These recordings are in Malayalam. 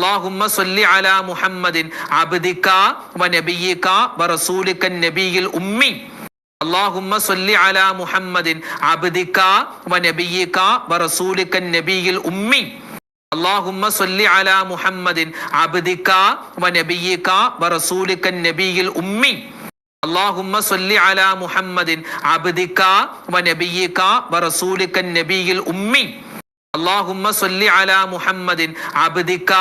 അള്ളാഹുമ്മ സല്ലി അലാ മുഹമ്മദിൻ അബ്ദിക വ നബിയിക വ റസൂലിക നബിയിൽ ഉമ്മി. അള്ളാഹുമ്മ സല്ലി അലാ മുഹമ്മദിൻ അബ്ദിക വ നബിയിക വ റസൂലിക നബിയിൽ ഉമ്മി. അള്ളാഹുമ്മ സല്ലി അലാ മുഹമ്മദിൻ അബ്ദിക വ നബിയിക വ റസൂലിക നബിയിൽ ഉമ്മി. അള്ളാഹുമ്മ സല്ലി അലാ മുഹമ്മദിൻ അബ്ദിക വ നബിയിക വ റസൂലിക നബിയിൽ ഉമ്മി. اللهم صل على محمد عبدك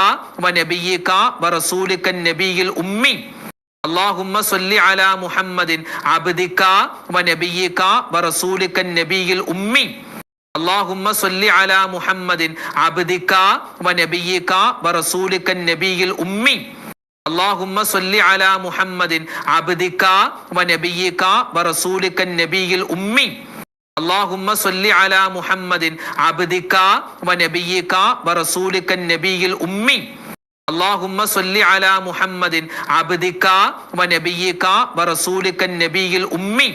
ونبيك ورسولك النبي الأمي اللهم صل على محمد عبدك ونبيك ورسولك النبي الأمي اللهم صل على محمد عبدك ونبيك ورسولك النبي الأمي اللهم صل على محمد عبدك ونبيك ورسولك النبي الأمي അള്ളാഹുമ്മ സല്ലി അല മുഹമ്മദിൻ അബ്ദിക വനബിയിക വറസൂലിക നബിയിൽ ഉമ്മി. അള്ളാഹുമ്മ സല്ലി അല മുഹമ്മദിൻ അബ്ദിക വനബിയിക വറസൂലിക നബിയിൽ ഉമ്മി.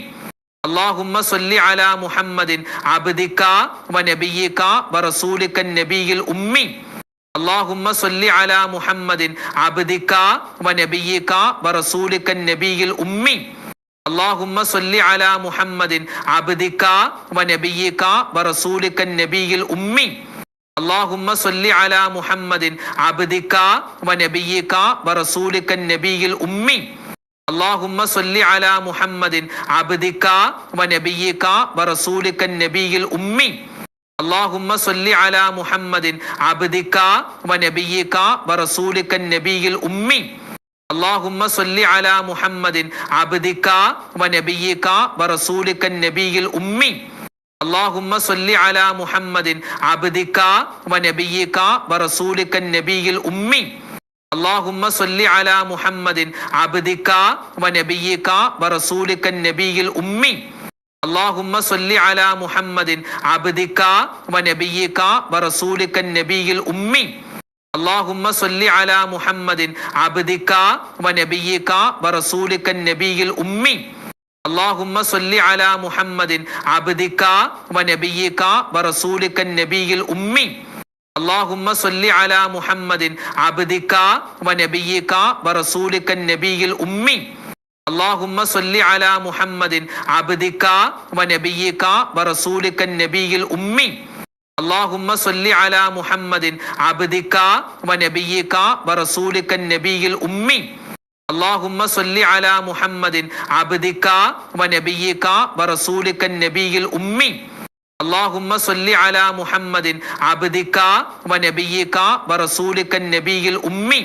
അള്ളാഹുമ്മ സല്ലി അല മുഹമ്മദിൻ അബ്ദിക വനബിയിക വറസൂലിക നബിയിൽ ഉമ്മി. അള്ളാഹുമ്മ സല്ലി അല മുഹമ്മദിൻ അബ്ദിക വനബിയിക വറസൂലിക നബിയിൽ ഉമ്മി. اللهم صل على محمد عبدك ونبيك ورسولك النبي الأمي اللهم صل على محمد عبدك ونبيك ورسولك النبي الأمي اللهم صل على محمد عبدك ونبيك ورسولك النبي الأمي اللهم صل على محمد عبدك ونبيك ورسولك النبي الأمي അള്ളാഹുമ്മ സല്ലി അല മുഹമ്മദിൻ അബ്ദിക വ നബിയിക വ റസൂലിക നബിയിൽ ഉമ്മി. അള്ളാഹുമ്മ സല്ലി അല മുഹമ്മദിൻ അബ്ദിക വ നബിയിക വ റസൂലിക നബിയിൽ ഉമ്മി. അള്ളാഹുമ്മ സല്ലി അല മുഹമ്മദിൻ അബ്ദിക വ നബിയിക വ റസൂലിക നബിയിൽ ഉമ്മി. അള്ളാഹുമ്മ സല്ലി അല മുഹമ്മദിൻ അബ്ദിക വ നബിയിക വ റസൂലിക നബിയിൽ ഉമ്മി. اللهم صل على محمد عبدك ونبيك ورسولك النبي الأمي اللهم صل على محمد عبدك ونبيك ورسولك النبي الأمي اللهم صل على محمد عبدك ونبيك ورسولك النبي الأمي اللهم صل على محمد عبدك ونبيك ورسولك النبي الأمي اللهم صل على محمد عبدك ونبيك ورسولك النبي الأمي اللهم صل على محمد عبدك ونبيك ورسولك النبي الأمي اللهم صل على محمد عبدك ونبيك ورسولك النبي الأمي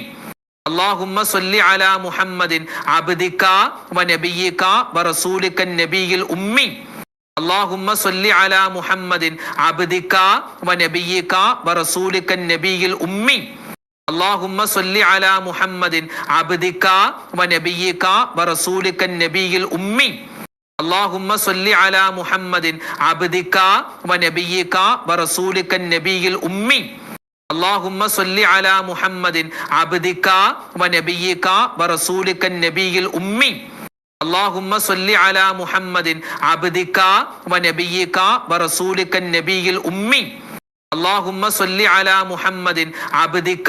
اللهم صل على محمد عبدك ونبيك ورسولك النبي الأمي അള്ളാഹുമ്മ സല്ലി അല മുഹമ്മദിൻ അബ്ദിക വനബിയിക വറസൂലിക നബിയിൽ ഉമ്മി. അള്ളാഹുമ്മ സല്ലി അല മുഹമ്മദിൻ അബ്ദിക വനബിയിക വറസൂലിക നബിയിൽ ഉമ്മി. അള്ളാഹുമ്മ സല്ലി അല മുഹമ്മദിൻ അബ്ദിക വനബിയിക വറസൂലിക നബിയിൽ ഉമ്മി. അള്ളാഹുമ്മ സല്ലി അല മുഹമ്മദിൻ അബ്ദിക വനബിയിക വറസൂലിക നബിയിൽ ഉമ്മി. اللهم صل على محمد عبدك ونبيك ورسولك النبي الأمي اللهم صل على محمد عبدك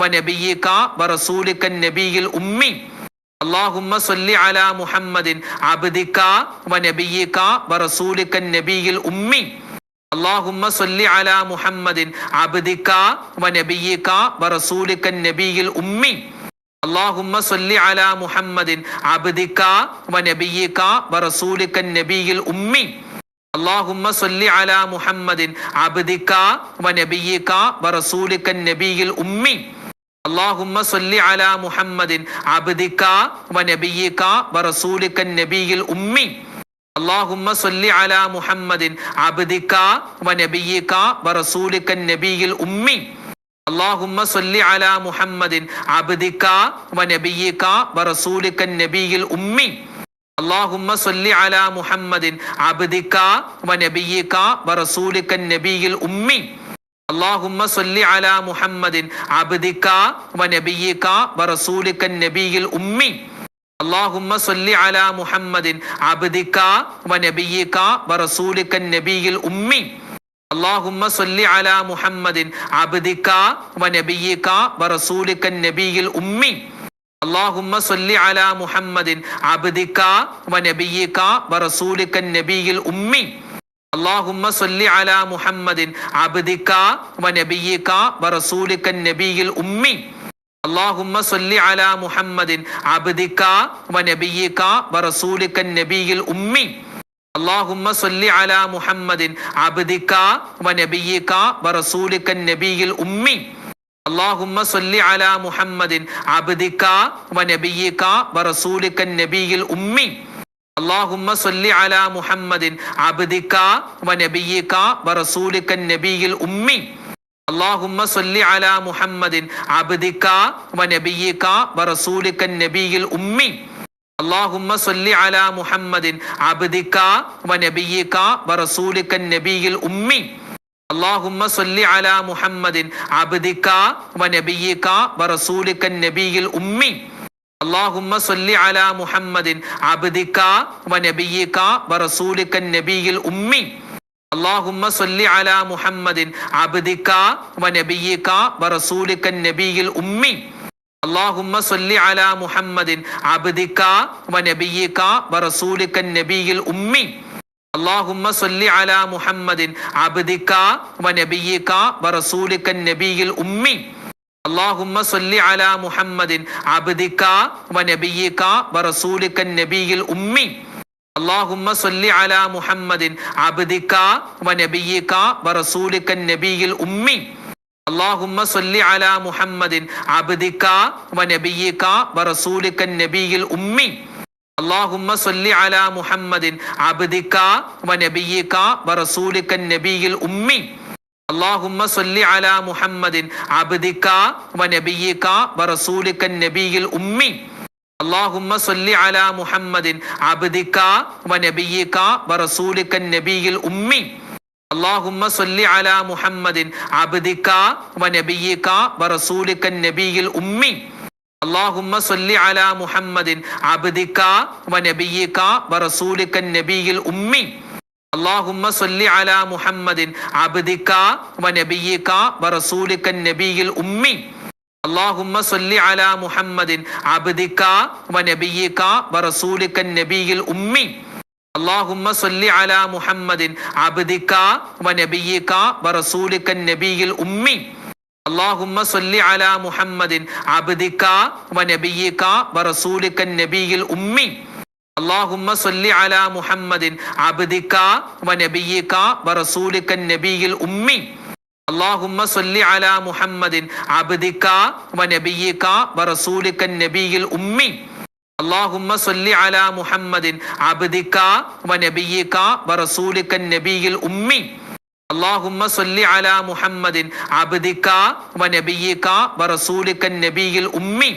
ونبيك ورسولك النبي الأمي اللهم صل على محمد عبدك ونبيك ورسولك النبي الأمي اللهم صل على محمد عبدك ونبيك ورسولك النبي الأمي اللهم صل على محمد عبدك ونبيك ورسولك النبي الأمي اللهم صل على محمد عبدك ونبيك ورسولك النبي الأمي اللهم صل على محمد عبدك ونبيك ورسولك النبي الأمي اللهم صل على محمد عبدك ونبيك ورسولك النبي الأمي اللهم صل على محمد عبدك ونبيك ورسولك النبي الأمي اللهم صل على محمد عبدك ونبيك ورسولك النبي الأمي اللهم صل على محمد عبدك ونبيك ورسولك النبي الأمي اللهم صل على محمد عبدك ونبيك ورسولك النبي الأمي അള്ളാഹുമ്മ സൊല്ലി അല മുഹമ്മദിൻ അബ്ദിക്ക വ നബിയിക്ക വ റസൂലിക്കൻ നബിയിൽ ഉമ്മി. അള്ളാഹുമ്മ സൊല്ലി അല മുഹമ്മദിൻ അബ്ദിക്ക വ നബിയിക്ക വ റസൂലിക്കൻ നബിയിൽ ഉമ്മി. അള്ളാഹുമ്മ സൊല്ലി അല മുഹമ്മദിൻ അബ്ദിക്ക വ നബിയിക്ക വ റസൂലിക്കൻ നബിയിൽ ഉമ്മി. അള്ളാഹുമ്മ സൊല്ലി അല മുഹമ്മദിൻ അബ്ദിക്ക വ നബിയിക്ക വ റസൂലിക്കൻ നബിയിൽ ഉമ്മി. اللهم صل على محمد عبدك ونبيك ورسولك النبي الأمي اللهم صل على محمد عبدك ونبيك ورسولك النبي الأمي اللهم صل على محمد عبدك ونبيك ورسولك النبي الأمي اللهم صل على محمد عبدك ونبيك ورسولك النبي الأمي اللهم صل على محمد عبدك ونبيك ورسولك النبي الأمي اللهم صل على محمد عبدك ونبيك ورسولك النبي الأمي اللهم صل على محمد عبدك ونبيك ورسولك النبي الأمي اللهم صل على محمد عبدك ونبيك ورسولك النبي الأمي اللهم صل على محمد عبدك ونبيك ورسولك النبي الأمي اللهم صل على محمد عبدك ونبيك ورسولك النبي الأمي اللهم صل على محمد عبدك ونبيك ورسولك النبي الأمي اللهم صل على محمد عبدك ونبيك ورسولك النبي الأمي اللهم صل على محمد عبدك ونبيك ورسولك النبي الأمي اللهم صل على محمد عبدك ونبيك ورسولك النبي الأمي اللهم صل على محمد عبدك ونبيك ورسولك النبي الأمي اللهم صل على محمد عبدك ونبيك ورسولك النبي الأمي اللهم صل على محمد عبدك ونبيك ورسولك النبي الأمي اللهم صل على محمد عبدك ونبيك ورسولك النبي الأمي اللهم صل على محمد عبدك ونبيك ورسولك النبي الأمي اللهم صل على محمد عبدك ونبيك ورسولك النبي الأمي അള്ളാഹുമ്മ സല്ലി അല മുഹമ്മദിൻ അബ്ദിക വ നബിയിക വ റസൂലിക നബിയിൽ ഉമ്മി. അള്ളാഹുമ്മ സല്ലി അല മുഹമ്മദിൻ അബ്ദിക വ നബിയിക വ റസൂലിക നബിയിൽ ഉമ്മി. അള്ളാഹുമ്മ സല്ലി അല മുഹമ്മദിൻ അബ്ദിക വ നബിയിക വ റസൂലിക നബിയിൽ ഉമ്മി. അള്ളാഹുമ്മ സല്ലി അല മുഹമ്മദിൻ അബ്ദിക വ നബിയിക വ റസൂലിക നബിയിൽ ഉമ്മി. اللهم صل على محمد عبدك ونبيك ورسولك النبي الأمي اللهم صل على محمد عبدك ونبيك ورسولك النبي الأمي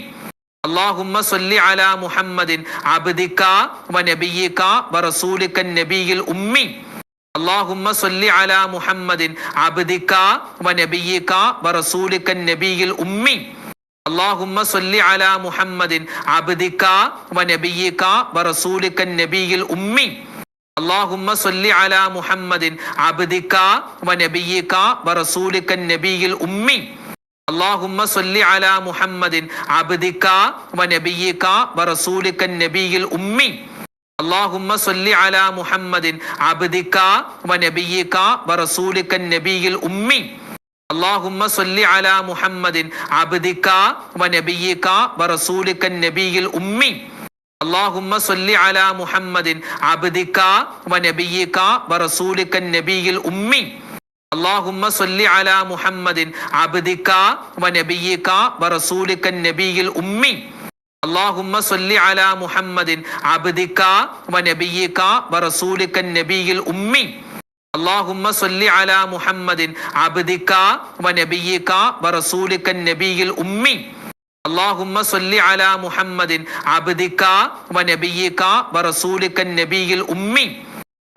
اللهم صل على محمد عبدك ونبيك ورسولك النبي الأمي اللهم صل على محمد عبدك ونبيك ورسولك النبي الأمي അള്ളാഹുമ്മ സല്ലി അല മുഹമ്മദിൻ അബ്ദിക വ നബിയിക വ റസൂലിക നബിയിൽ ഉമ്മി. അള്ളാഹുമ്മ സല്ലി അല മുഹമ്മദിൻ അബ്ദിക വ നബിയിക വ റസൂലിക നബിയിൽ ഉമ്മി. അള്ളാഹുമ്മ സല്ലി അല മുഹമ്മദിൻ അബ്ദിക വ നബിയിക വ റസൂലിക നബിയിൽ ഉമ്മി. അള്ളാഹുമ്മ സല്ലി അല മുഹമ്മദിൻ അബ്ദിക വ നബിയിക വ റസൂലിക നബിയിൽ ഉമ്മി. اللهم صل على محمد عبدك ونبيك ورسولك النبي الأمي اللهم صل على محمد عبدك ونبيك ورسولك النبي الأمي اللهم صل على محمد عبدك ونبيك ورسولك النبي الأمي اللهم صل على محمد عبدك ونبيك ورسولك النبي الأمي اللهم صل على محمد عبدك ونبيك ورسولك النبي الأمي اللهم صل على محمد عبدك ونبيك ورسولك النبي الأمي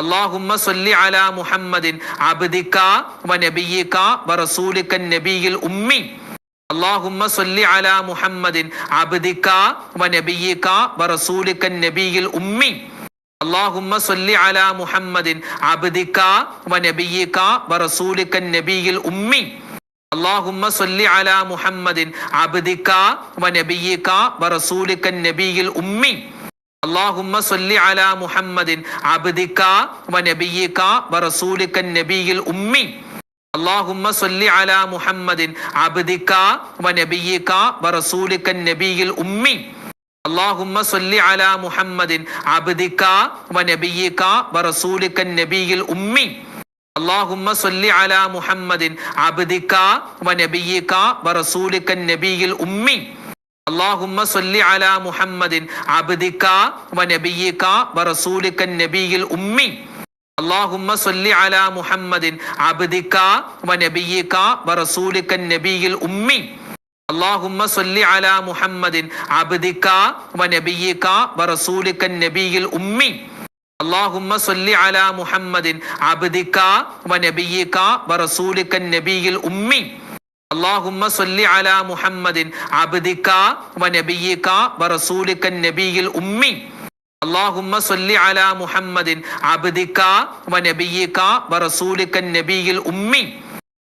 اللهم صل على محمد عبدك ونبيك ورسولك النبي الأمي اللهم صل على محمد عبدك ونبيك ورسولك النبي الأمي അള്ളാഹുമ്മ സല്ലി അല മുഹമ്മദിൻ അബ്ദിക വ നബിയിക വ റസൂലിക നബിയിൽ ഉമ്മി. അള്ളാഹുമ്മ സല്ലി അല മുഹമ്മദിൻ അബ്ദിക വ നബിയിക വ റസൂലിക നബിയിൽ ഉമ്മി. അള്ളാഹുമ്മ സല്ലി അല മുഹമ്മദിൻ അബ്ദിക വ നബിയിക വ റസൂലിക നബിയിൽ ഉമ്മി. അള്ളാഹുമ്മ സല്ലി അല മുഹമ്മദിൻ അബ്ദിക വ നബിയിക വ റസൂലിക നബിയിൽ ഉമ്മി. اللهم صل على محمد عبدك ونبيك ورسولك النبي الأمي اللهم صل على محمد عبدك ونبيك ورسولك النبي الأمي اللهم صل على محمد عبدك ونبيك ورسولك النبي الأمي اللهم صل على محمد عبدك ونبيك ورسولك النبي الأمي اللهم صل على محمد عبدك ونبيك ورسولك النبي الأمي اللهم صل على محمد عبدك ونبيك ورسولك النبي الأمي اللهم صل على محمد عبدك ونبيك ورسولك النبي الأمي اللهم صل على محمد عبدك ونبيك ورسولك النبي الأمي